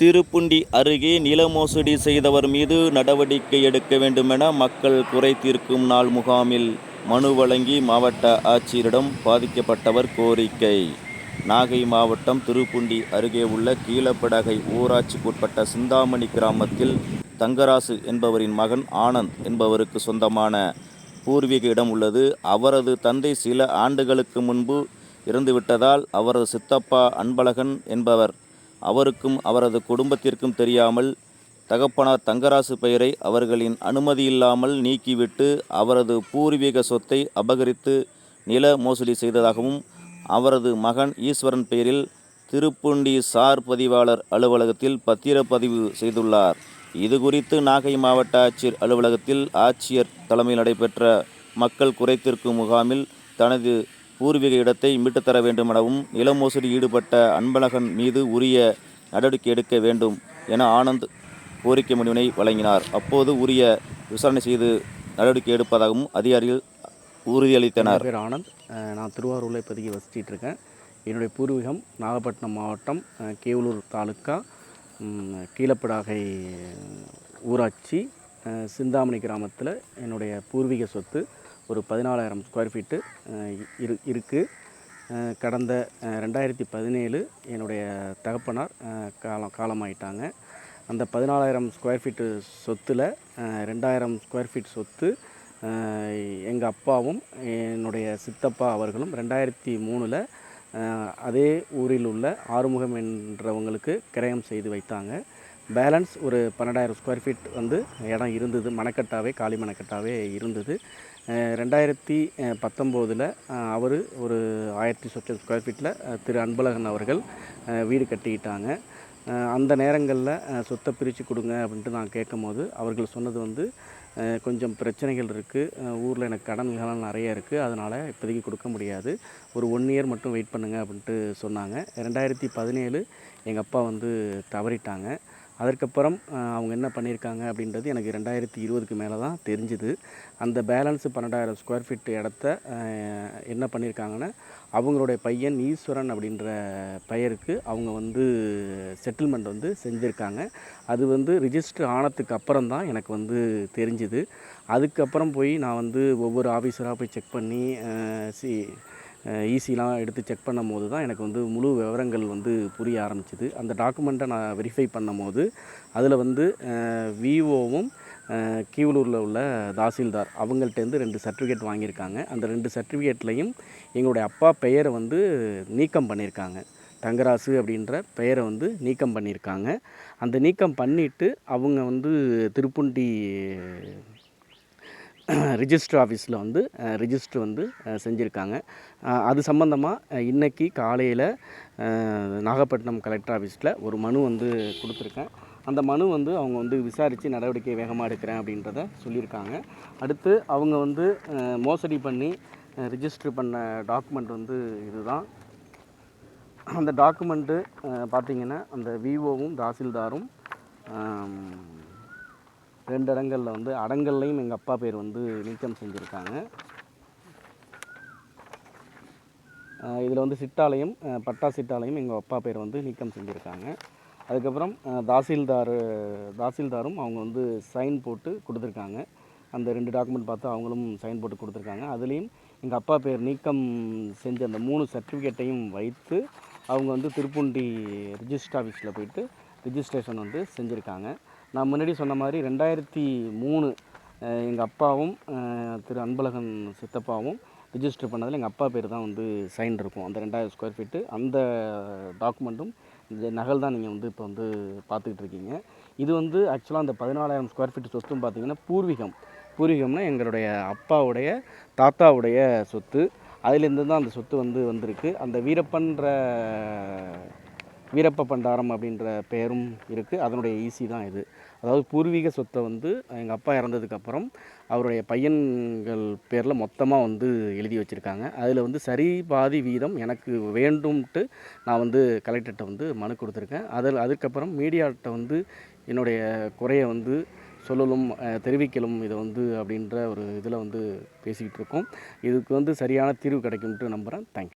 திருப்புண்டி அருகே நில மோசடி செய்தவர் மீது நடவடிக்கை எடுக்க வேண்டுமென மக்கள் குறை தீர்க்கும் நாள் முகாமில் மனு வழங்கி மாவட்ட ஆட்சியரிடம் பாதிக்கப்பட்டவர் கோரிக்கை. நாகை மாவட்டம் திருப்புண்டி அருகே உள்ள கீழப்படகை ஊராட்சிக்குட்பட்ட சிந்தாமணி கிராமத்தில் தங்கராசு என்பவரின் மகன் ஆனந்த் என்பவருக்கு சொந்தமான பூர்வீக இடம் உள்ளது. அவரது தந்தை சில ஆண்டுகளுக்கு முன்பு இறந்துவிட்டதால் அவரது சித்தப்பா அன்பழகன் என்பவர் அவருக்கும் அவரது குடும்பத்திற்கும் தெரியாமல் தகப்பனார் தங்கராசு பெயரை அவர்களின் அனுமதியில்லாமல் நீக்கிவிட்டு அவரது பூர்வீக சொத்தை அபகரித்து நில மோசடி செய்ததாகவும் அவரது மகன் ஈஸ்வரன் பெயரில் திருப்புண்டி சார் பதிவாளர் அலுவலகத்தில் பத்திரப்பதிவு செய்துள்ளார். இது குறித்து நாகை மாவட்ட ஆட்சியர் அலுவலகத்தில் ஆட்சியர் தலைமையில் நடைபெற்ற மக்கள் குறைத்திருக்கும் முகாமில் தனது பூர்வீக இடத்தை மீட்டுத் தர வேண்டுமெனவும் நில மோசடி ஈடுபட்ட அன்பழகன் மீது உரிய நடவடிக்கை எடுக்க வேண்டும் என ஆனந்த் கோரிக்கை மனுவினை வழங்கினார். அப்போது உரிய விசாரணை செய்து நடவடிக்கை எடுப்பதாகவும் அதிகாரிகள் உறுதியளித்தனர். பேர் ஆனந்த். நான் திருவாரூரில் இப்போதைக்கு வசிச்சிட்டு இருக்கேன் என்னுடைய பூர்வீகம் நாகப்பட்டினம் மாவட்டம் கேவலூர் தாலுக்கா கீழப்படாகை ஊராட்சி சிந்தாமணி கிராமத்தில் என்னுடைய பூர்வீக சொத்து. ஒரு பதினாலாயிரம் ஸ்கொயர் ஃபீட்டு இரு இருக்குது கடந்த ரெண்டாயிரத்தி பதினேழு என்னுடைய தகப்பனார் காலம் காலமாயிட்டாங்க. அந்த பதினாலாயிரம் ஸ்கொயர் ஃபீட்டு சொத்தில் ரெண்டாயிரம் ஸ்கொயர் ஃபீட் சொத்து எங்கள் அப்பாவும் என்னுடைய சித்தப்பா அவர்களும் ரெண்டாயிரத்தி மூணில் அதே ஊரில் உள்ள ஆறுமுகம் என்றவங்களுக்கு கிரயம் செய்து வைத்தாங்க. பேலன்ஸ் ஒரு பன்னெண்டாயிரம் ஸ்கொயர் ஃபீட் வந்து இடம் இருந்தது. மணக்கட்டாவே காலி மணக்கட்டாவே இருந்தது. ரெண்டாயிரத்தி பத்தொம்போதில் அவர் ஒரு ஆயிரத்தி சொச்சம் ஸ்கொயர் ஃபீட்டில் திரு அன்பழகன் அவர்கள் வீடு கட்டிக்கிட்டாங்க அந்த நேரங்களில் சொத்தை பிரித்து கொடுங்க அப்படின்ட்டு நான் கேட்கும்போது அவர்கள் சொன்னது வந்து கொஞ்சம் பிரச்சனைகள் இருக்குது ஊரில் எனக்கு கடன்கள்லாம் நிறைய இருக்குது அதனால் இப்போதைக்கு கொடுக்க முடியாது. ஒரு ஒன் இயர் மட்டும் வெயிட் பண்ணுங்கள் அப்படின்ட்டு சொன்னாங்க. ரெண்டாயிரத்தி பதினேழு எங்கள் அப்பா வந்து தவறிட்டாங்க. அதற்கப்புறம் அவங்க என்ன பண்ணியிருக்காங்க அப்படின்றது எனக்கு ரெண்டாயிரத்தி இருபதுக்கு மேலே தான் தெரிஞ்சுது. அந்த பேலன்ஸ் பன்னெண்டாயிரம் ஸ்கொயர் ஃபீட் இடத்த என்ன பண்ணியிருக்காங்கன்னா அவங்களுடைய பையன் ஈஸ்வரன் அப்படின்ற பெயருக்கு அவங்க வந்து செட்டில்மெண்ட் வந்து செஞ்சுருக்காங்க. அது வந்து ரிஜிஸ்டர் ஆனதுக்கு அப்புறம் தான் எனக்கு வந்து தெரிஞ்சுது. அதுக்கப்புறம் போய் நான் வந்து ஒவ்வொரு ஆஃபீஸராக போய் செக் பண்ணி சி ஈஸிலாம் எடுத்து செக் பண்ணும் போது தான் எனக்கு வந்து முழு விவரங்கள் வந்து புரிய ஆரம்பிச்சிது. அந்த டாக்குமெண்ட்டை நான் வெரிஃபை பண்ணும் போது அதில் வந்து விஓவும் கீவலூரில் உள்ள தாசில்தார் அவங்கள்ட்டேருந்து ரெண்டு சர்டிஃபிகேட் வாங்கியிருக்காங்க. அந்த ரெண்டு சர்டிஃபிகேட்லேயும் எங்களுடைய அப்பா பெயரை வந்து நீக்கம் பண்ணியிருக்காங்க. தங்கராசு அப்படின்ற பெயரை வந்து நீக்கம் பண்ணியிருக்காங்க. அந்த நீக்கம் பண்ணிவிட்டு அவங்க வந்து திருப்புண்டி ரிஜிஸ்டர் ஆஃபீஸில் வந்து ரிஜிஸ்டர் வந்து செஞ்சுருக்காங்க. அது சம்மந்தமாக இன்னைக்கு காலையில் நாகப்பட்டினம் கலெக்டர் ஆஃபீஸில் ஒரு மனு வந்து கொடுத்துருக்கேன். அந்த மனு வந்து அவங்க வந்து விசாரித்து நடவடிக்கை வேகமாக எடுக்கிறேன் அப்படின்றத சொல்லியிருக்காங்க. அடுத்து அவங்க வந்து மோசடி பண்ணி ரிஜிஸ்டர் பண்ண டாக்குமெண்ட் வந்து இதுதான். அந்த டாக்குமெண்ட்டு பார்த்தீங்கன்னா அந்த விஓவும் தாசில்தாரும் ரெண்டு இடங்களில் வந்து அடங்கல்லையும் எங்கள் அப்பா பேர் வந்து நீக்கம் செஞ்சுருக்காங்க. இதில் வந்து சிட்டாலையும் பட்டா சிட்டாலையும் எங்கள் அப்பா பேர் வந்து நீக்கம் செஞ்சுருக்காங்க. அதுக்கப்புறம் தாசில்தார் தாசில்தாரும் அவங்க வந்து சைன் போட்டு கொடுத்துருக்காங்க. அந்த ரெண்டு டாக்குமெண்ட் பார்த்து அவங்களும் சைன் போட்டு கொடுத்துருக்காங்க. அதுலேயும் எங்கள் அப்பா பேர் நீக்கம் செஞ்ச அந்த மூணு சர்டிஃபிகேட்டையும் வைத்து அவங்க வந்து திருப்புண்டி ரிஜிஸ்டர் ஆஃபீஸில் போயிட்டு ரிஜிஸ்ட்ரேஷன் வந்து செஞ்சுருக்காங்க. நான் முன்னாடி சொன்ன மாதிரி ரெண்டாயிரத்தி மூணு எங்கள் அப்பாவும் திரு அன்பழகன் சித்தப்பாவும் ரிஜிஸ்டர் பண்ணதில் எங்கள் அப்பா பேர் தான் வந்து சைன் இருக்கும். அந்த ரெண்டாயிரம் ஸ்கொயர் ஃபீட்டு அந்த டாக்குமெண்ட்டும் இந்த நகல் தான் நீங்கள் வந்து இப்போ வந்து பார்த்துக்கிட்டு இருக்கீங்க. இது வந்து ஆக்சுவலாக அந்த பதினாலாயிரம் ஸ்கொயர் ஃபீட் சொத்தும் பார்த்தீங்கன்னா பூர்வீகம். பூர்வீகம்னா எங்களுடைய அப்பாவுடைய தாத்தாவுடைய சொத்து. அதிலேருந்து தான் அந்த சொத்து வந்து வந்திருக்கு. அந்த வீரப்பன்ற வீரப்ப பண்டாரம் அப்படின்ற பெயரும் இருக்குது அதனுடைய ஈசி தான் இது. அதாவது பூர்வீக சொத்தை வந்து எங்கள் அப்பா இறந்ததுக்கப்புறம் அவருடைய பையன்கள் பேரில் மொத்தமாக வந்து எழுதி வச்சுருக்காங்க. அதில் வந்து சரி பாதி வீதம் எனக்கு வேண்டும்ட்டு நான் வந்து கலெக்டர்கிட்ட வந்து மனு கொடுத்துருக்கேன். அதில் அதுக்கப்புறம் மீடியாட்ட வந்து என்னுடைய குறையை வந்து சொல்லலும் தெரிவிக்கலும் இதை வந்து அப்படின்ற ஒரு இதில் வந்து பேசிக்கிட்டு இருக்கோம். இதுக்கு வந்து சரியான தீர்வு கிடைக்கும்ட்டு நம்புகிறேன் தேங்க்யூ